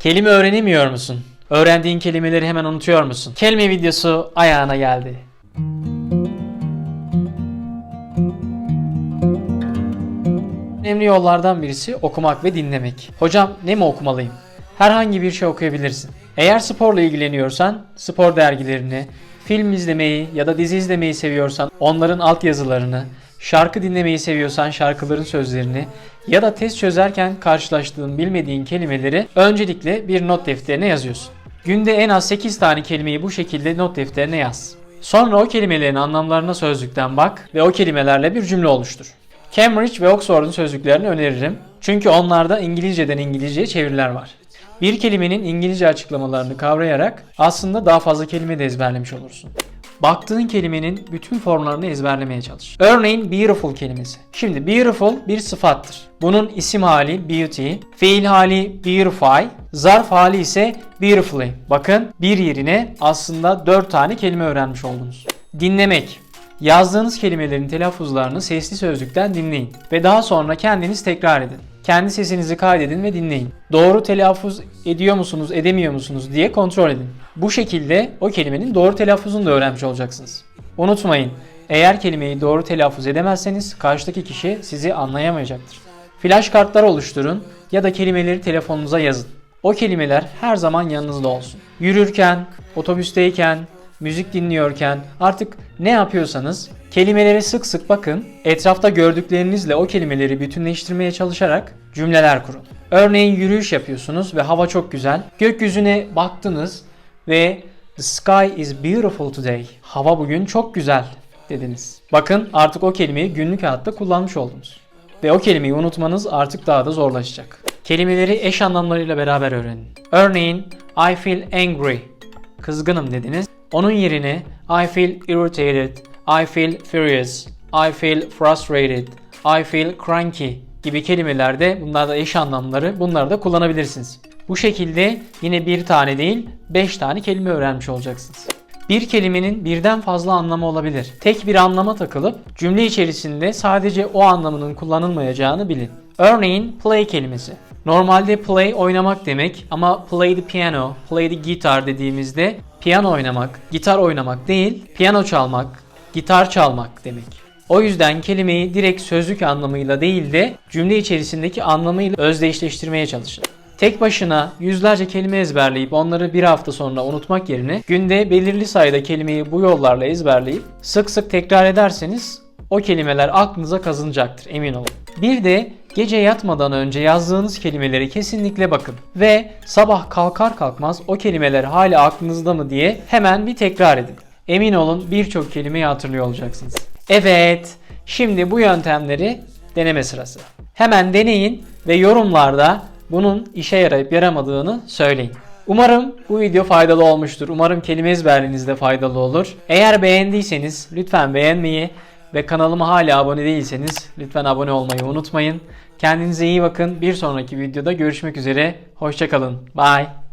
Kelime öğrenemiyor musun? Öğrendiğin kelimeleri hemen unutuyor musun? Kelime videosu ayağına geldi. Önemli yollardan birisi okumak ve dinlemek. Hocam ne mi okumalıyım? Herhangi bir şey okuyabilirsin. Eğer sporla ilgileniyorsan spor dergilerini, film izlemeyi ya da dizi izlemeyi seviyorsan onların altyazılarını, şarkı dinlemeyi seviyorsan şarkıların sözlerini ya da test çözerken karşılaştığın bilmediğin kelimeleri öncelikle bir not defterine yazıyorsun. Günde en az 8 tane kelimeyi bu şekilde not defterine yaz. Sonra o kelimelerin anlamlarına sözlükten bak ve o kelimelerle bir cümle oluştur. Cambridge ve Oxford'un sözlüklerini öneririm. Çünkü onlarda İngilizceden İngilizceye çeviriler var. Bir kelimenin İngilizce açıklamalarını kavrayarak aslında daha fazla kelime de ezberlemiş olursun. Baktığın kelimenin bütün formlarını ezberlemeye çalış. Örneğin beautiful kelimesi. Şimdi beautiful bir sıfattır. Bunun isim hali beauty, fiil hali beautify, zarf hali ise beautifully. Bakın bir yerine aslında 4 tane kelime öğrenmiş oldunuz. Dinlemek. Yazdığınız kelimelerin telaffuzlarını sesli sözlükten dinleyin ve daha sonra kendiniz tekrar edin. Kendi sesinizi kaydedin ve dinleyin. Doğru telaffuz ediyor musunuz, edemiyor musunuz diye kontrol edin. Bu şekilde o kelimenin doğru telaffuzunu da öğrenmiş olacaksınız. Unutmayın, eğer kelimeyi doğru telaffuz edemezseniz karşıdaki kişi sizi anlayamayacaktır. Flash kartlar oluşturun ya da kelimeleri telefonunuza yazın. O kelimeler her zaman yanınızda olsun. Yürürken, otobüsteyken, müzik dinliyorken artık ne yapıyorsanız kelimeleri sık sık bakın. Etrafta gördüklerinizle o kelimeleri bütünleştirmeye çalışarak cümleler kurun. Örneğin yürüyüş yapıyorsunuz ve hava çok güzel. Gökyüzüne baktınız ve The sky is beautiful today. Hava bugün çok güzel dediniz. Bakın artık o kelimeyi günlük hayatta kullanmış oldunuz. Ve o kelimeyi unutmanız artık daha da zorlaşacak. Kelimeleri eş anlamlarıyla beraber öğrenin. Örneğin I feel angry. Kızgınım dediniz. Onun yerine I feel irritated, I feel furious, I feel frustrated, I feel cranky gibi kelimelerde bunlar da eş anlamları bunları da kullanabilirsiniz. Bu şekilde yine bir tane değil 5 tane kelime öğrenmiş olacaksınız. Bir kelimenin birden fazla anlamı olabilir. Tek bir anlama takılıp cümle içerisinde sadece o anlamının kullanılmayacağını bilin. Örneğin play kelimesi. Normalde play oynamak demek ama play the piano, play the guitar dediğimizde piyano oynamak, gitar oynamak değil, piyano çalmak, gitar çalmak demek. O yüzden kelimeyi direkt sözlük anlamıyla değil de cümle içerisindeki anlamıyla özdeşleştirmeye çalışın. Tek başına yüzlerce kelime ezberleyip onları bir hafta sonra unutmak yerine günde belirli sayıda kelimeyi bu yollarla ezberleyip sık sık tekrar ederseniz o kelimeler aklınıza kazınacaktır emin olun. Bir de gece yatmadan önce yazdığınız kelimeleri kesinlikle bakın ve sabah kalkar kalkmaz o kelimeler hala aklınızda mı diye hemen bir tekrar edin. Emin olun birçok kelimeyi hatırlıyor olacaksınız. Evet, şimdi bu yöntemleri deneme sırası. Hemen deneyin ve yorumlarda bunun işe yarayıp yaramadığını söyleyin. Umarım bu video faydalı olmuştur. Umarım kelime ezberliğinizde faydalı olur. Eğer beğendiyseniz lütfen beğenmeyi ve kanalıma hala abone değilseniz lütfen abone olmayı unutmayın. Kendinize iyi bakın. Bir sonraki videoda görüşmek üzere. Hoşçakalın. Bye.